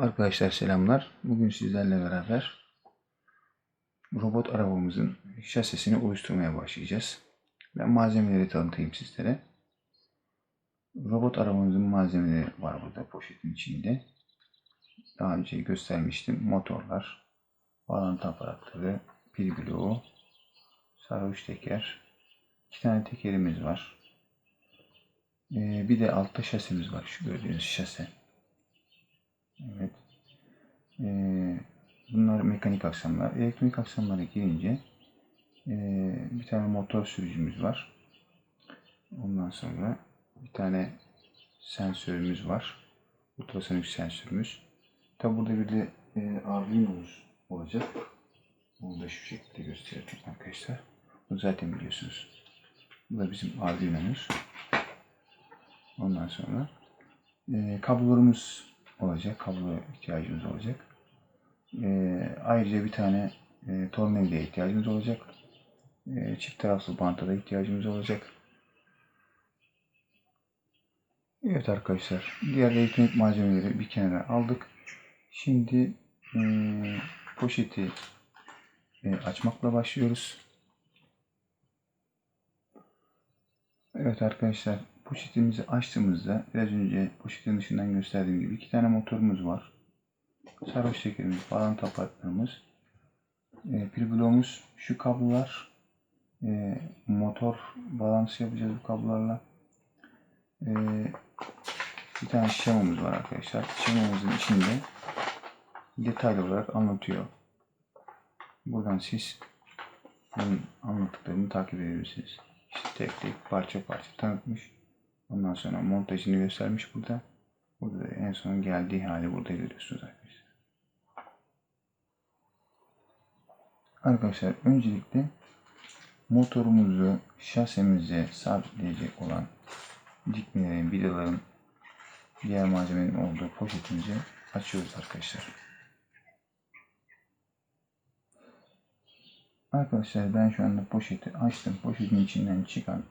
Arkadaşlar selamlar. Bugün sizlerle beraber robot arabamızın şasisini oluşturmaya başlayacağız. Ben malzemeleri tanıtayım sizlere. Robot arabamızın malzemeleri var burada poşetin içinde. Daha önce göstermiştim. Motorlar, bağlantı aparatları, pil bloğu, sarhoş teker, iki tane tekerimiz var. Ee, bir de altta şasemiz var. Şu gördüğünüz şase. Evet. Ee, bunlar mekanik aksamlar. Elektronik aksamlara girince ee, bir tane motor sürücümüz var. Ondan sonra bir tane sensörümüz var. Ultrasonik sensörümüz. Tabi burada bir de e, Arduino'muz olacak. Onu da şu şekilde göstereyim arkadaşlar. Bunu zaten biliyorsunuz. Bu da bizim Arduino'muz. Ondan sonra e, kablolarımız olacak. Kablo ihtiyacımız olacak. E, ayrıca bir tane e, tornavidaya ihtiyacımız olacak. E, çift taraflı banta da ihtiyacımız olacak. Evet arkadaşlar. Diğer elektronik malzemeleri bir kenara aldık. Şimdi e, poşeti e, açmakla başlıyoruz. Evet arkadaşlar poşetimizi açtığımızda biraz önce poşetin dışından gösterdiğim gibi iki tane motorumuz var. Sarhoş tekerimiz, bağlantı aparatlarımız, e, pil bloğumuz, şu kablolar, e, motor bağlantısı yapacağız bu kablolarla. E, bir tane şemamız var arkadaşlar. Şemamızın içinde detaylı olarak anlatıyor. Buradan siz bunun anlattıklarını takip edebilirsiniz. İşte tek tek parça parça tanıtmış. Ondan sonra montajını göstermiş burada. Burada da en son geldiği hali burada görüyorsunuz arkadaşlar. Arkadaşlar öncelikle motorumuzu şasemize sabitleyecek olan dikmelerin, vidaların, diğer malzemenin olduğu poşetimizi açıyoruz arkadaşlar. Arkadaşlar ben şu anda poşeti açtım. Poşetin içinden çıkan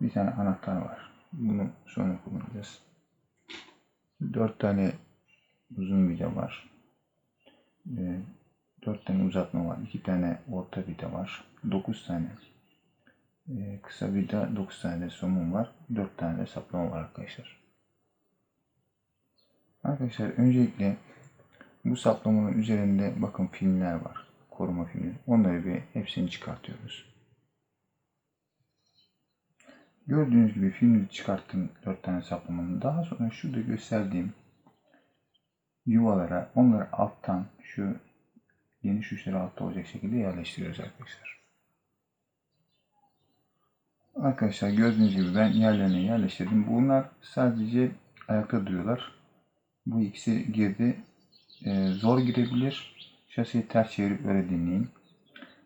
bir tane anahtar var. Bunu sonra kullanacağız. 4 tane uzun vida var. 4 tane uzatma var. 2 tane orta vida var. 9 tane e, kısa vida, 9 tane somun var. 4 tane saplama var arkadaşlar. Arkadaşlar öncelikle bu saplamanın üzerinde bakın filmler var. Koruma filmi. Onları bir hepsini çıkartıyoruz. Gördüğünüz gibi filmi çıkarttım 4 tane saplamanın. Daha sonra şurada gösterdiğim yuvalara onları alttan şu geniş uçları altta olacak şekilde yerleştiriyoruz arkadaşlar. Arkadaşlar gördüğünüz gibi ben yerlerine yerleştirdim. Bunlar sadece ayakta duruyorlar. Bu ikisi girdi. Ee, zor girebilir. Şasiyi ters çevirip öyle dinleyin.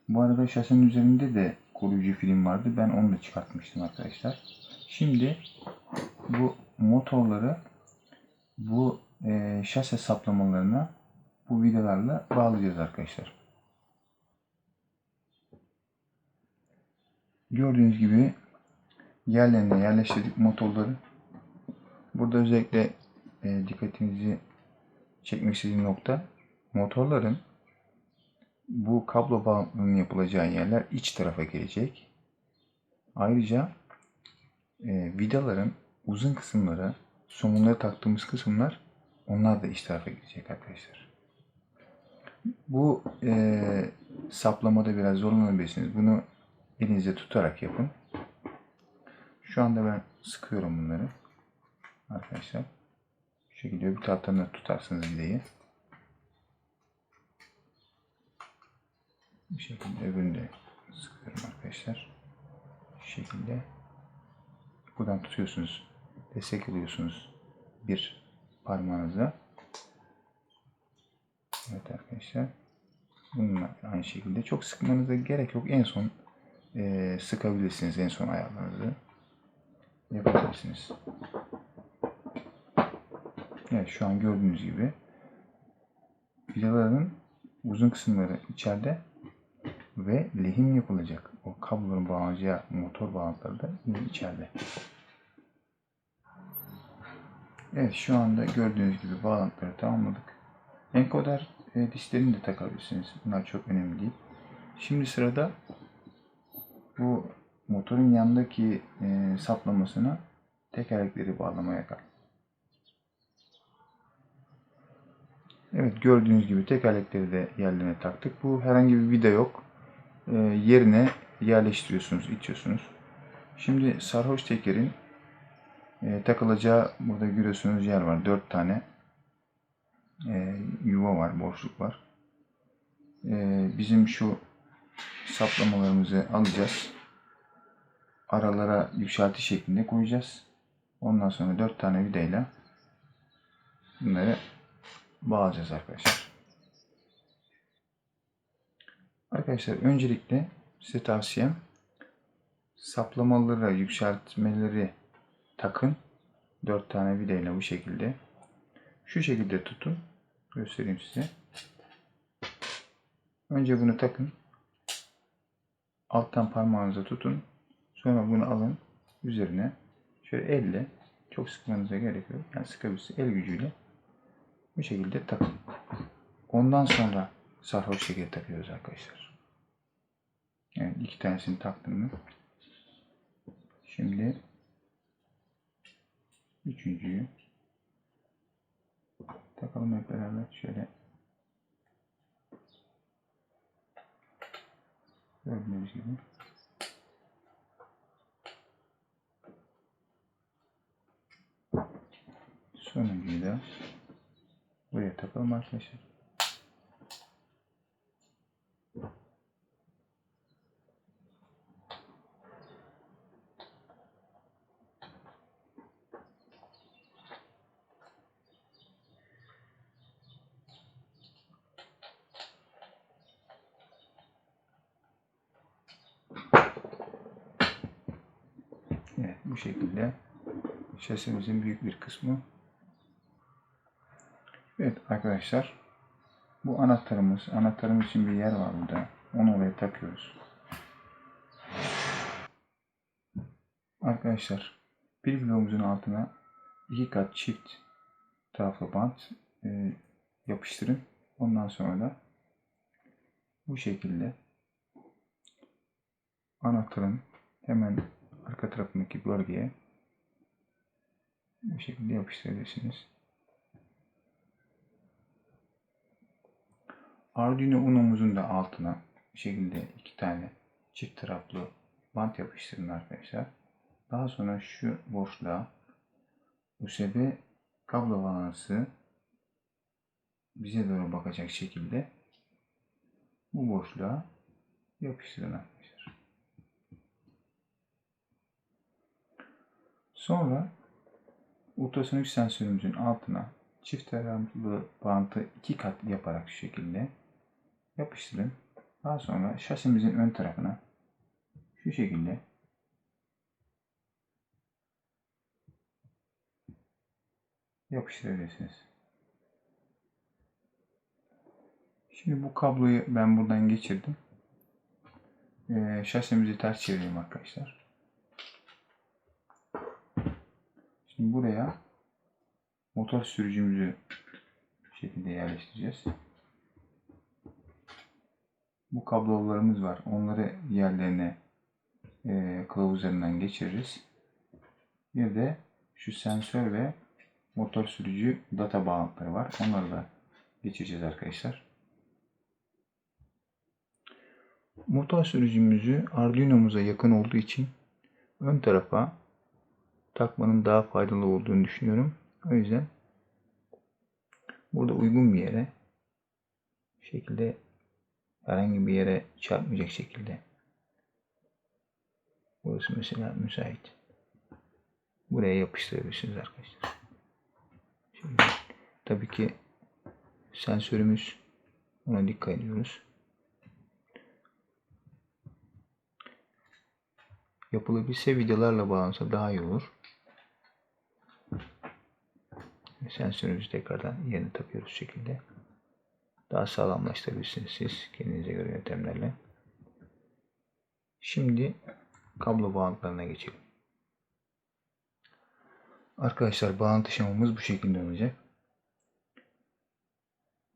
Bu arada şasinin üzerinde de koruyucu film vardı. Ben onu da çıkartmıştım arkadaşlar. Şimdi bu motorları bu e, şase saplamalarına bu vidalarla bağlayacağız arkadaşlar. Gördüğünüz gibi yerlerine yerleştirdik motorları. Burada özellikle e, dikkatinizi çekmek istediğim nokta motorların bu kablo bağlantının yapılacağı yerler iç tarafa gelecek. Ayrıca e, vidaların uzun kısımları, somunları taktığımız kısımlar onlar da iç tarafa gidecek arkadaşlar. Bu e, saplamada biraz zorlanabilirsiniz. Bunu elinizde tutarak yapın. Şu anda ben sıkıyorum bunları. Arkadaşlar. Şu şekilde bir taraftan tutarsınız vidayı. Bu şekilde öbürünü de sıkıyorum arkadaşlar. Şu şekilde. Buradan tutuyorsunuz. Destek alıyorsunuz. Bir parmağınızla. Evet arkadaşlar. Bununla aynı şekilde. Çok sıkmanıza gerek yok. En son e, sıkabilirsiniz. En son ayarlarınızı yapabilirsiniz. Evet şu an gördüğünüz gibi vidaların uzun kısımları içeride ve lehim yapılacak. O kabloların bağlanacağı motor bağlantıları da yine içeride. Evet şu anda gördüğünüz gibi bağlantıları tamamladık. Encoder e, disklerini de takabilirsiniz. Bunlar çok önemli değil. Şimdi sırada bu motorun yanındaki e, saplamasına tekerlekleri bağlamaya kal. Evet gördüğünüz gibi tekerlekleri de yerlerine taktık. Bu herhangi bir vida yok. E, yerine yerleştiriyorsunuz, itiyorsunuz. Şimdi sarhoş tekerin e, takılacağı burada görüyorsunuz yer var. 4 tane e, yuva var, boşluk var. Bizim şu saplamalarımızı alacağız. Aralara yükselti şeklinde koyacağız. Ondan sonra 4 tane vidayla bunları bağlayacağız arkadaşlar. Arkadaşlar öncelikle size tavsiyem saplamaları, yükseltmeleri takın. 4 tane vidayla bu şekilde. Şu şekilde tutun. Göstereyim size. Önce bunu takın. Alttan parmağınıza tutun. Sonra bunu alın. Üzerine şöyle elle çok sıkmanıza gerek yok. Yani sıkabilirsiniz el gücüyle bu şekilde takın. Ondan sonra sarhoş şekeri takıyoruz arkadaşlar. Yani iki tanesini taktım mı? Şimdi üçüncüyü takalım hep beraber şöyle gördüğünüz gibi sonuncuyu da buraya takalım arkadaşlar. Evet bu şekilde şasimizin büyük bir kısmı. Evet arkadaşlar bu anahtarımız. Anahtarımız için bir yer var burada. Onu oraya takıyoruz. Arkadaşlar bir bloğumuzun altına iki kat çift taraflı bant e, yapıştırın. Ondan sonra da bu şekilde anahtarın hemen arka tarafındaki bölgeye bu şekilde yapıştırabilirsiniz. Arduino Uno'muzun da altına bu şekilde iki tane çift taraflı bant yapıştırın arkadaşlar. Daha sonra şu boşluğa USB kablo bağlantısı bize doğru bakacak şekilde bu boşluğa yapıştırın arkadaşlar. Sonra ultrasonik sensörümüzün altına çift taraflı bantı iki kat yaparak şu şekilde yapıştırın. Daha sonra şasimizin ön tarafına şu şekilde yapıştırabilirsiniz. Şimdi bu kabloyu ben buradan geçirdim. Ee, şasimizi ters çevireyim arkadaşlar. Şimdi buraya motor sürücümüzü bu şekilde yerleştireceğiz. Bu kablolarımız var. Onları yerlerine e, kılavuzlarından geçiririz. Bir de şu sensör ve motor sürücü data bağlantıları var. Onları da geçireceğiz arkadaşlar. Motor sürücümüzü Arduino'muza yakın olduğu için ön tarafa takmanın daha faydalı olduğunu düşünüyorum. O yüzden burada uygun bir yere şekilde herhangi bir yere çarpmayacak şekilde burası mesela müsait. Buraya yapıştırabilirsiniz arkadaşlar. Şimdi tabii ki sensörümüz ona dikkat ediyoruz. Yapılabilse videolarla bağlansa daha iyi olur. Sensörümüzü tekrardan yerine takıyoruz şekilde. Daha sağlamlaştırabilirsiniz siz kendinize göre yöntemlerle. Şimdi kablo bağlantılarına geçelim. Arkadaşlar bağlantı şemamız bu şekilde olacak.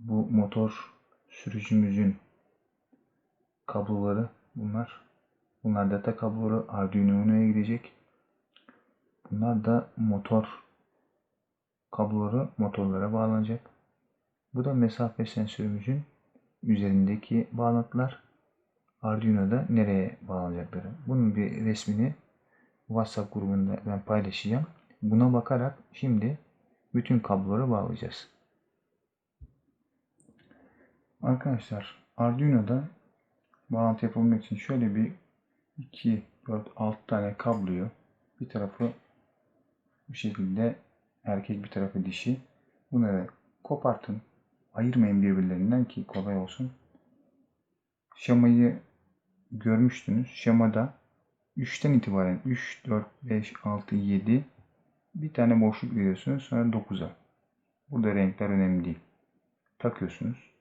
bu motor sürücümüzün kabloları bunlar. Bunlar data kabloları Arduino Uno'ya gidecek. Bunlar da motor kabloları motorlara bağlanacak. Bu da mesafe sensörümüzün üzerindeki bağlantılar. Arduino'da nereye bağlanacakları. Bunun bir resmini WhatsApp grubunda ben paylaşacağım. Buna bakarak şimdi bütün kabloları bağlayacağız. Arkadaşlar Arduino'da bağlantı yapabilmek için şöyle bir 2, 4, 6 tane kabloyu bir tarafı bu şekilde erkek bir tarafı dişi. Bunları kopartın. Ayırmayın birbirlerinden ki kolay olsun. Şemayı görmüştünüz. Şemada 3'ten itibaren 3, 4, 5, 6, 7 bir tane boşluk veriyorsunuz. Sonra 9'a. Burada renkler önemli değil. Takıyorsunuz.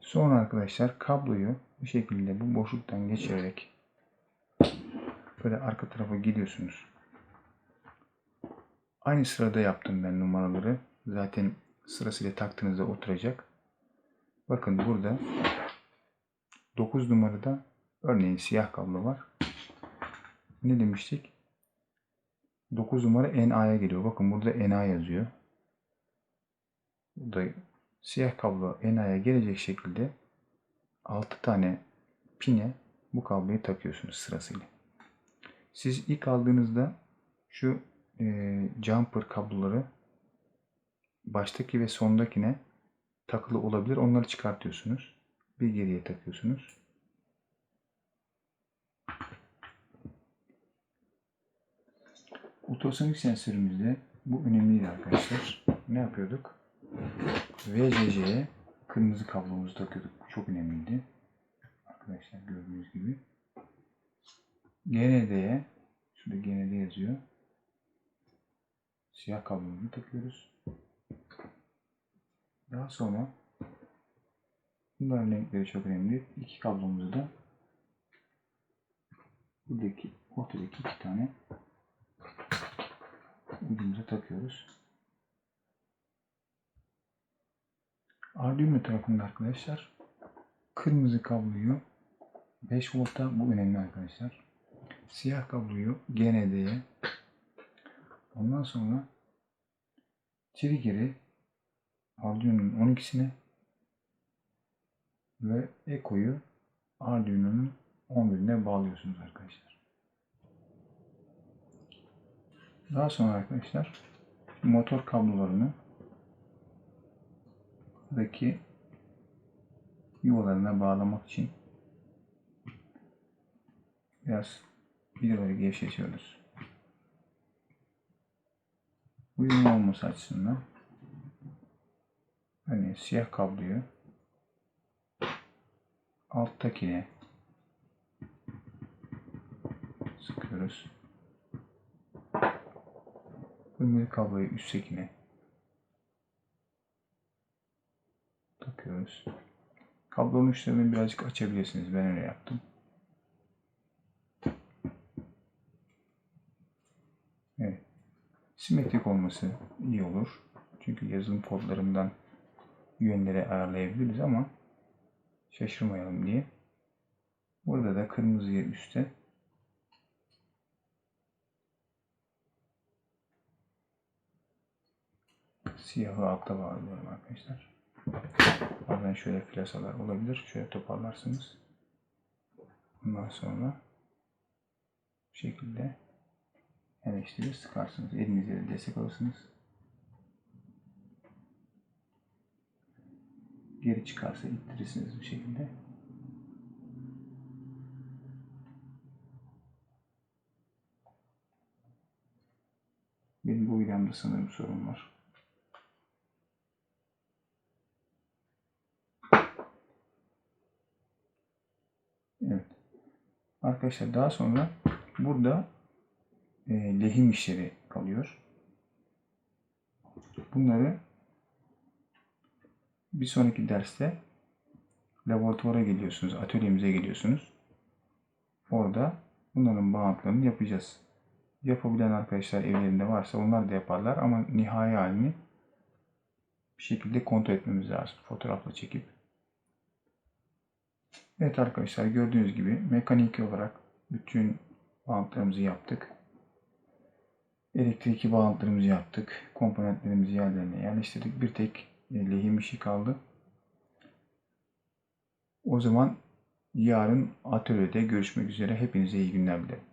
Sonra arkadaşlar kabloyu bu şekilde bu boşluktan geçirerek böyle arka tarafa gidiyorsunuz. Aynı sırada yaptım ben numaraları. Zaten sırasıyla taktığınızda oturacak. Bakın burada 9 numarada örneğin siyah kablo var. Ne demiştik? 9 numara NA'ya geliyor. Bakın burada NA yazıyor. Burada siyah kablo NA'ya gelecek şekilde 6 tane pine bu kabloyu takıyorsunuz sırasıyla. Siz ilk aldığınızda şu e, jumper kabloları baştaki ve sondakine takılı olabilir. Onları çıkartıyorsunuz. Bir geriye takıyorsunuz. Ultrasonik sensörümüzde bu önemliydi arkadaşlar. Ne yapıyorduk? VCC'ye kırmızı kablomuzu takıyorduk. Çok önemliydi. Arkadaşlar gördüğünüz gibi. GND'ye şurada GND yazıyor. Siyah kablomuzu takıyoruz. Daha sonra bunların renkleri çok önemli. İki kablomuzu da buradaki ortadaki iki tane ucumuza takıyoruz. Arduino tarafında arkadaşlar kırmızı kabloyu 5 volta bu önemli arkadaşlar. Siyah kabloyu GND'ye ondan sonra trigger'i Arduino'nun 12'sine ve Echo'yu Arduino'nun 11'ine bağlıyorsunuz arkadaşlar. Daha sonra arkadaşlar motor kablolarını buradaki yuvalarına bağlamak için biraz vidaları gevşetiyoruz. Uyumlu olması açısından hani siyah kabloyu alttakine sıkıyoruz. Kırmızı kabloyu üsttekine takıyoruz. Kablonun uçlarını birazcık açabilirsiniz. Ben öyle yaptım. Evet. Simetrik olması iyi olur. Çünkü yazılım kodlarından yönleri ayarlayabiliriz ama şaşırmayalım diye. Burada da kırmızıyı üstte siyahı altta bağlıyorum arkadaşlar. Bazen şöyle flasalar olabilir. Şöyle toparlarsınız. Ondan sonra bu şekilde yerleştirir sıkarsınız. Elinizle de destek alırsınız. Geri çıkarsa ittirirsiniz bu şekilde. Benim bu videomda sanırım sorun var. Evet. Arkadaşlar daha sonra burada e, lehim işleri kalıyor. Bunları bir sonraki derste laboratuvara geliyorsunuz, atölyemize geliyorsunuz. Orada bunların bağıntılarını yapacağız. Yapabilen arkadaşlar evlerinde varsa onlar da yaparlar ama nihai halini bir şekilde kontrol etmemiz lazım. Fotoğrafla çekip. Evet arkadaşlar gördüğünüz gibi mekanik olarak bütün bağlantılarımızı yaptık. Elektrikli bağlantılarımızı yaptık. Komponentlerimizi yerlerine yerleştirdik. Bir tek e, lehim işi kaldı. O zaman yarın atölyede görüşmek üzere. Hepinize iyi günler dilerim.